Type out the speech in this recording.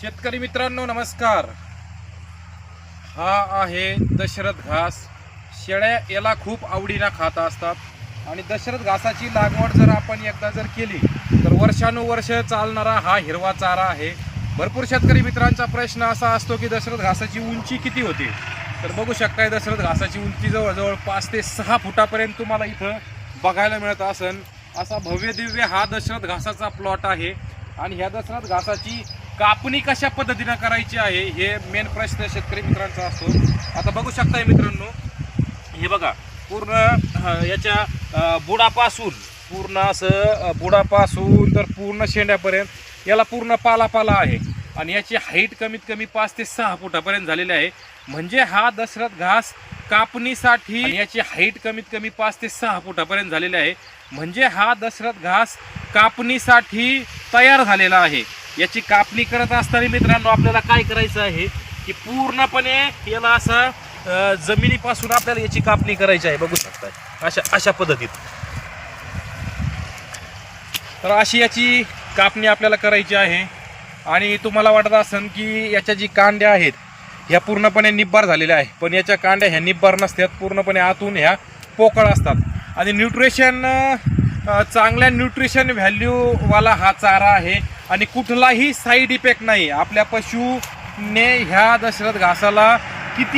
शेतकरी मित्रांनो नमस्कार. हा आहे दशरथ घास. शेळ्या याला खूप आवडीनं खात असतात. आणि दशरथ घासाची लागवड जर आपण एकदा जर केली तर वर्षानुवर्ष चालणारा हा हिरवा चारा आहे. भरपूर शेतकरी मित्रांचा प्रश्न असा असतो की दशरथ घासाची उंची किती होते? तर बघू शकताय दशरथ घासाची उंची जवळजवळ पाच ते सहा फुटापर्यंत तुम्हाला इथं बघायला मिळत असन. असा भव्य दिव्य हा दशरथ घासाचा प्लॉट आहे. आणि ह्या दशरथ घासाची कापणी कशा पद्धतीनं करायची आहे हे मेन प्रश्न शेतकरी मित्रांचा असतो. आता बघू शकताय मित्रांनो हे बघा पूर्ण याच्या बुडापासून पूर्ण असं बुडापासून तर पूर्ण शेंड्यापर्यंत याला पूर्ण पाला पाला आहे. आणि याची हाईट कमीत कमी पाच ते सहा फुटापर्यंत झालेली आहे. म्हणजे हा दशरथ घास कापणीसाठी याची हाईट कमीत कमी पाच ते सहा फुटापर्यंत झालेली आहे. म्हणजे हा दशरथ घास कापणीसाठी तयार झालेला आहे. याची कापणी करत असताना मित्रांनो आपल्याला काय करायचं आहे की पूर्णपणे याला असं जमिनीपासून आपल्याला याची कापणी करायची आहे. बघू शकता अशा अशा पद्धतीत. तर अशी याची कापणी आपल्याला करायची आहे. आणि तुम्हाला वाटत असेल की याच्या जी कांड्या आहेत ह्या पूर्णपणे निब्बार झालेल्या आहे पण याच्या कांड्या ह्या निब्बार नसतात. पूर्णपणे आतून ह्या पोकळ असतात. आणि न्यूट्रिशन चांगल्या न्यूट्रिशन व्हॅल्यूवाला हा चारा आहे. आणि कुठलाही साईड इफेक्ट नाही. आपल्या पशुने ह्या दशरथ घासाला किती